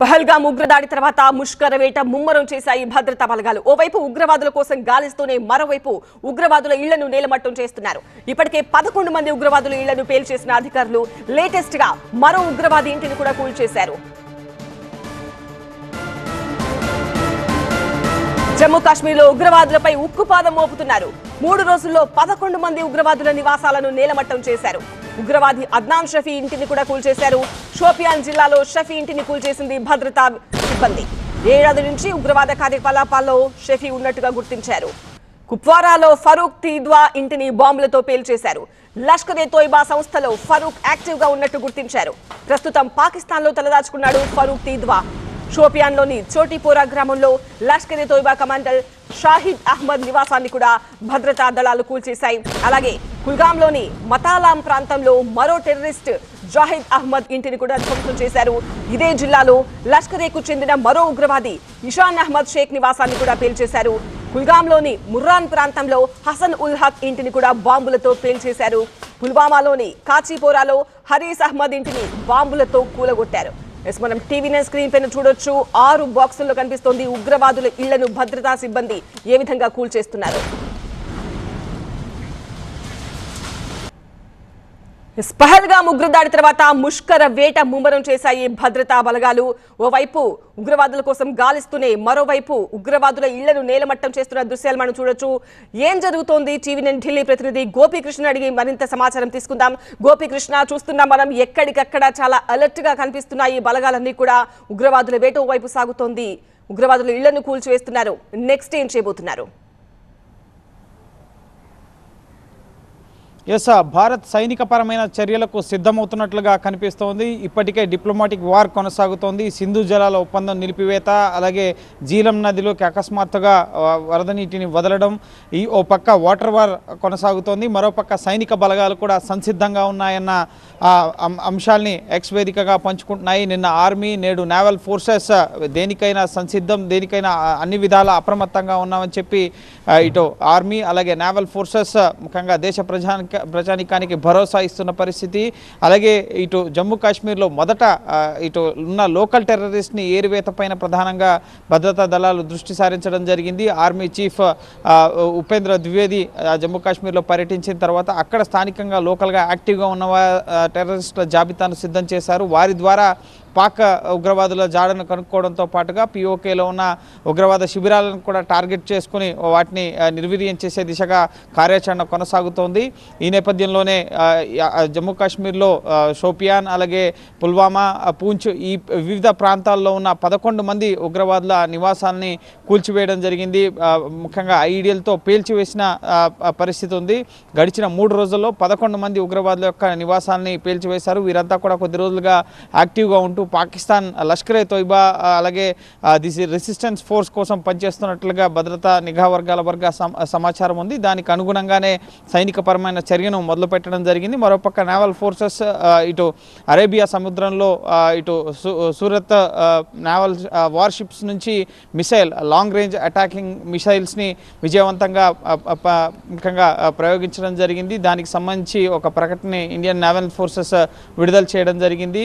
పహల్గాం ఉగ్రదాడి తర్వాత ముష్కర వేట ముమ్మరం చేశాయి భద్రతా బలగాలు. ఓవైపు ఉగ్రవాదుల కోసం గాలిస్తూనే మరోవైపు ఉగ్రవాదుల ఇళ్ళను నేలమట్టం చేస్తున్నారు. ఇప్పటికే పదకొండు మంది ఉగ్రవాదుల ఇళ్ళను పేల్చేసిన అధికారులు లేటెస్ట్గా మరో ఉగ్రవాది ఇంటిని కూడా కూల్చేశారు. జమ్మూ కాశ్మీర్లో ఉగ్రవాదులపై ఉక్కుపాదం మోపుతున్నారు. మూడు రోజుల్లో పదకొండు మంది ఉగ్రవాదుల నివాసాలను నేలమట్టం చేశారు. ఉగ్రవాది అద్నాన్ షఫీ ఇంటిని కూడా కూల్చేశారు. షోపియాన్ జిల్లాలో షఫీ ఇంటిని కూల్చేసింది భద్రతా సిబ్బంది. ఏడాది నుంచి ఉగ్రవాద కార్యకలాపాల్లో షఫీ ఉన్నట్టుగా గుర్తించారు. కుప్వారాలో ఫరూక్ తీద్వా ఇంటిని బాంబులతో పేల్చేశారు. లష్కర్ ఏ తోయిబా సంస్థలో ఫరూక్ యాక్టివ్గా ఉన్నట్టు గుర్తించారు. ప్రస్తుతం పాకిస్తాన్లో తలదాచుకున్నాడు ఫరూక్ తీద్వా. షోపియాన్లోని చోటిపోరా గ్రామంలో లష్కర్ తోయిబా కమాండర్ షాహిద్ అహ్మద్ నివాసాన్ని కూడా భద్రతా దళాలు కూల్చేశాయి. అలాగే కుల్గాంలోని మతాలాం ప్రాంతంలో మరో టెర్రరిస్ట్ జాహిద్ అహ్మద్ ఇంటిని కూడా ధ్వంసం చేశారు. ఇదే జిల్లాలో లష్కరేకు చెందిన మరో ఉగ్రవాది ఇషాన్ అహ్మద్ షేక్ నివాసాన్ని కూడా పేల్చేశారు. కుల్గాంలోని ముర్రాన్ ప్రాంతంలో హసన్ ఉల్ హక్ ఇంటిని కూడా బాంబులతో పేల్చేశారు. పుల్వామాలోని కాచీపోరాలో హరీస్ అహ్మద్ ఇంటిని బాంబులతో కూలగొట్టారు. ఎస్ మనం టీవీ స్క్రీన్ పైన చూడొచ్చు. ఆరు బాక్సుల్లో కనిపిస్తోంది ఉగ్రవాదుల ఇళ్ళను భద్రతా సిబ్బంది ఏ విధంగా కూల్చేస్తున్నారు? స్పహల్గా ఉగ్రదాడి తర్వాత ముష్కర వేట ముమ్మరం చేశాయి భద్రతా బలగాలు. ఓవైపు ఉగ్రవాదుల కోసం గాలిస్తూనే మరోవైపు ఉగ్రవాదుల ఇళ్ళను నేలమట్టం చేస్తున్న దృశ్యాలు మనం చూడొచ్చు. ఏం జరుగుతోంది? టీవీ నేను ఢిల్లీ ప్రతినిధి గోపీకృష్ణ అడిగి మరింత సమాచారం తీసుకుందాం. గోపీకృష్ణ చూస్తున్నాం మనం ఎక్కడికక్కడ చాలా అలర్ట్గా కనిపిస్తున్నాయి బలగాలన్నీ కూడా. ఉగ్రవాదుల వేట ఓవైపు సాగుతోంది. ఉగ్రవాదుల ఇళ్ళను కూల్చివేస్తున్నారు. నెక్స్ట్ ఏం చేయబోతున్నారు? ఎస్ భారత్ సైనికపరమైన చర్యలకు సిద్ధమవుతున్నట్లుగా కనిపిస్తోంది ఇప్పటికే డిప్లొమాటిక్ వార్ కొనసాగుతోంది సింధు జలాల ఒప్పందం నిలిపివేత అలాగే జీలం నదిలోకి అకస్మాత్తుగా వరద నీటిని వదలడం ఈ ఓ పక్క వాటర్ వార్ కొనసాగుతోంది మరో పక్క సైనిక బలగాలు కూడా సంసిద్ధంగా ఉన్నాయన్న అంశాల్ని ఎక్స్ వేదికగా పంచుకుంటున్నాయి నిన్న ఆర్మీ నేడు నేవల్ ఫోర్సెస్ దేనికైనా సంసిద్ధం దేనికైనా అన్ని విధాల అప్రమత్తంగా ఉన్నామని చెప్పి ఇటు ఆర్మీ అలాగే నేవల్ ఫోర్సెస్ ముఖ్యంగా దేశ ప్రజానికి ప్రజానికానికి భరోసా ఇస్తున్న పరిస్థితి. అలాగే ఇటు జమ్మూ కాశ్మీర్లో మొదట ఇటు ఉన్న లోకల్ టెర్రరిస్ట్ని ఏరివేత పైన ప్రధానంగా భద్రతా దళాలు దృష్టి సారించడం జరిగింది. ఆర్మీ చీఫ్ ఉపేంద్ర ద్వివేది జమ్మూ కాశ్మీర్లో పర్యటించిన తర్వాత అక్కడ స్థానికంగా లోకల్గా యాక్టివ్గా ఉన్న టెర్రరిస్టుల జాబితాను సిద్ధం చేశారు. వారి ద్వారా పాక్ ఉగ్రవాదుల జాడను కనుక్కోవడంతో పాటుగా పిఓకేలో ఉన్న ఉగ్రవాద శిబిరాలను కూడా టార్గెట్ చేసుకుని వాటిని నిర్వీర్యం చేసే దిశగా కార్యాచరణ కొనసాగుతోంది. ఈ నేపథ్యంలోనే జమ్మూ కాశ్మీర్లో షోపియాన్ అలాగే పుల్వామా పూంచ్ ఈ వివిధ ప్రాంతాల్లో ఉన్న పదకొండు మంది ఉగ్రవాదుల నివాసాలని కూల్చివేయడం జరిగింది. ముఖ్యంగా ఐడియల్తో పేల్చివేసిన పరిస్థితి ఉంది. గడిచిన మూడు రోజుల్లో పదకొండు మంది ఉగ్రవాదుల యొక్క నివాసాలని పేల్చివేశారు. వీరంతా కూడా కొద్ది రోజులుగా యాక్టివ్గా ఉంటూ పాకిస్తాన్ లష్కర్ ఏ తోయిబా అలాగే దిస్ రెసిస్టెన్స్ ఫోర్స్ కోసం పనిచేస్తున్నట్లుగా భద్రతా నిఘా వర్గాల వర్గ సమాచారం ఉంది. దానికి అనుగుణంగానే సైనికపరమైన చర్యను మొదలుపెట్టడం జరిగింది. మరోపక్క నేవల్ ఫోర్సెస్ ఇటు అరేబియా సముద్రంలో ఇటు సూరత్ నేవల్ వార్షిప్స్ నుంచి మిసైల్ లాంగ్ రేంజ్ అటాకింగ్ మిసైల్స్ని విజయవంతంగా ముఖ్యంగా ప్రయోగించడం జరిగింది. దానికి సంబంధించి ఒక ప్రకటన ఇండియన్ నేవల్ ఫోర్సెస్ విడుదల చేయడం జరిగింది.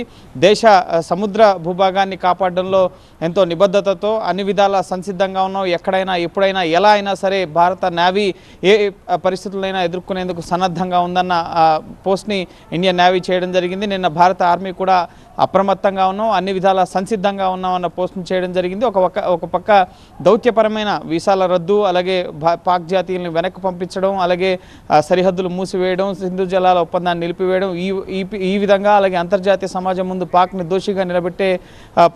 దేశ సముద్ర భూభాగాన్ని కాపాడడంలో ఎంతో నిబద్ధతతో అన్ని విధాల సంసిద్ధంగా ఉన్నాం ఎక్కడైనా ఎప్పుడైనా ఎలా అయినా సరే భారత నేవీ ఏ పరిస్థితులైనా ఎదుర్కొనేందుకు సన్నద్ధంగా ఉందన్న ఆ, పోస్ట్ని ఇండియన్ నేవీ చేయడం జరిగింది. నిన్న భారత ఆర్మీ కూడా అప్రమత్తంగా ఉన్నాం అన్ని విధాల సంసిద్ధంగా ఉన్నాం అన్న పోస్టును చేయడం జరిగింది. ఒక పక్క ఒక పక్క దౌత్యపరమైన వీసాల రద్దు అలాగే పాక్ జాతీయులను వెనక్కి పంపించడం అలాగే సరిహద్దులు మూసివేయడం సింధు జలాల ఒప్పందాన్ని నిలిపివేయడం ఈ ఈ విధంగా అలాగే అంతర్జాతీయ సమాజం ముందు పాక్ని దోషిగా నిలబెట్టే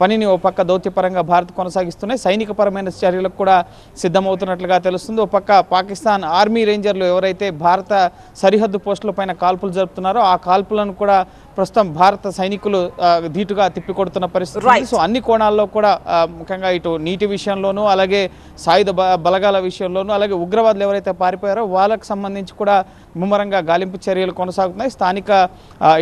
పనిని ఓ పక్క దౌత్యపరంగా భారత్ కొనసాగిస్తున్నాయి. సైనికపరమైన చర్యలకు కూడా సిద్ధమవుతున్నట్లుగా తెలుస్తుంది. ఓ పక్క పాకిస్తాన్ ఆర్మీ రేంజర్లు ఎవరైతే భారత సరిహద్దు పోస్టులపైన కాల్పులు జరుపుతున్నారో ఆ కాల్పులను కూడా ప్రస్తుతం భారత సైనికులు ధీటుగా తిప్పికొడుతున్న పరిస్థితి. సో అన్ని కోణాల్లో కూడా ముఖ్యంగా ఇటు నీటి విషయంలోనూ అలాగే సాయుధ బలగాల విషయంలోనూ అలాగే ఉగ్రవాదులు ఎవరైతే పారిపోయారో వాళ్ళకి సంబంధించి కూడా ముమ్మరంగా గాలింపు చర్యలు కొనసాగుతున్నాయి. స్థానిక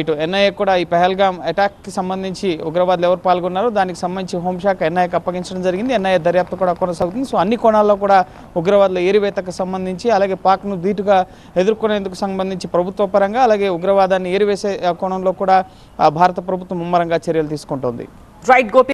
ఇటు ఎన్ఐఏ కూడా ఈ పెహల్గాం అటాక్కి సంబంధించి ఉగ్రవాదులు ఎవరు పాల్గొన్నారో దానికి సంబంధించి హోంశాఖ ఎన్ఐఏకి అప్పగించడం జరిగింది. ఎన్ఐఏ దర్యాప్తు కూడా కొనసాగుతుంది. సో అన్ని కోణాల్లో కూడా ఉగ్రవాదుల ఏరివేతకు సంబంధించి అలాగే పాక్ను ధీటుగా ఎదుర్కొనేందుకు సంబంధించి ప్రభుత్వ పరంగా అలాగే ఉగ్రవాదాన్ని ఏరివేసే కోణంలో కూడా భారత ప్రభుత్వం ముమ్మరంగా చర్యలు తీసుకుంటోంది. రైట్ గోపి